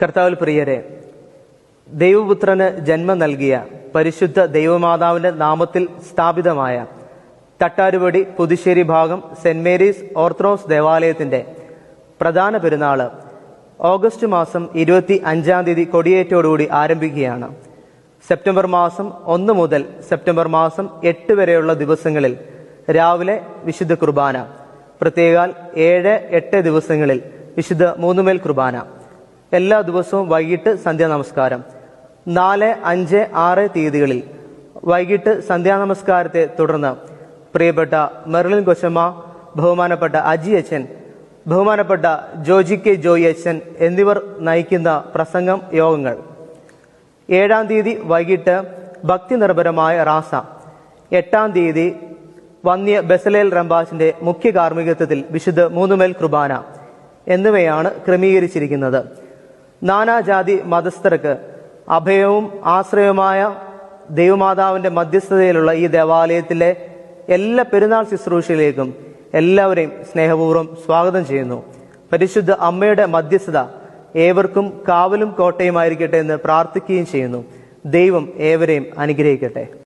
കർത്താവിൽ പ്രിയരെ ദൈവപുത്രന് ജന്മം നൽകിയ പരിശുദ്ധ ദൈവമാതാവിന്റെ നാമത്തിൽ സ്ഥാപിതമായ തട്ടാരുപടി പുതുശ്ശേരി ഭാഗം സെന്റ് മേരീസ് ഓർത്തഡോക്സ് ദേവാലയത്തിന്റെ പ്രധാന പെരുന്നാൾ ഓഗസ്റ്റ് മാസം ഇരുപത്തി അഞ്ചാം തീയതി കൊടിയേറ്റോടുകൂടി ആരംഭിക്കുകയാണ്. സെപ്റ്റംബർ മാസം ഒന്ന് മുതൽ സെപ്റ്റംബർ മാസം എട്ട് വരെയുള്ള ദിവസങ്ങളിൽ രാവിലെ വിശുദ്ധ കുർബാന പ്രത്യേകാൽ ഏഴ് എട്ട് ദിവസങ്ങളിൽ വിശുദ്ധ മൂന്നുമേൽ കുർബാന. എല്ലാ ദിവസവും വൈകിട്ട് സന്ധ്യാ നമസ്കാരം. നാല് അഞ്ച് ആറ് തീയതികളിൽ വൈകിട്ട് സന്ധ്യാ നമസ്കാരത്തെ തുടർന്ന് പ്രിയപ്പെട്ട മെർലിൻ കൊച്ചമ്മ ബഹുമാനപ്പെട്ട അജി അച്ഛൻ ബഹുമാനപ്പെട്ട ജോജി കെ ജോയി അച്ഛൻ എന്നിവർ നയിക്കുന്ന പ്രസംഗം യോഗങ്ങൾ. ഏഴാം തീയതി വൈകിട്ട് ഭക്തി നിർഭരമായ റാസ. എട്ടാം തീയതി വന്യ ബസലേൽ റംബാസിന്റെ മുഖ്യ കാർമ്മികത്വത്തിൽ വിശുദ്ധ മൂന്നുമേൽ കുർബാന എന്നിവയാണ് ക്രമീകരിച്ചിരിക്കുന്നത്. നാനാജാതി മതസ്ഥർക്ക് അഭയവും ആശ്രയവുമായ ദൈവമാതാവിന്റെ മധ്യസ്ഥതയിലുള്ള ഈ ദേവാലയത്തിലെ എല്ലാ പെരുന്നാൾ ശുശ്രൂഷയിലേക്കും എല്ലാവരെയും സ്നേഹപൂർവം സ്വാഗതം ചെയ്യുന്നു. പരിശുദ്ധ അമ്മയുടെ മധ്യസ്ഥത ഏവർക്കും കാവലും കോട്ടയുമായിരിക്കട്ടെ എന്ന് പ്രാർത്ഥിക്കുകയും ചെയ്യുന്നു. ദൈവം ഏവരെയും അനുഗ്രഹിക്കട്ടെ.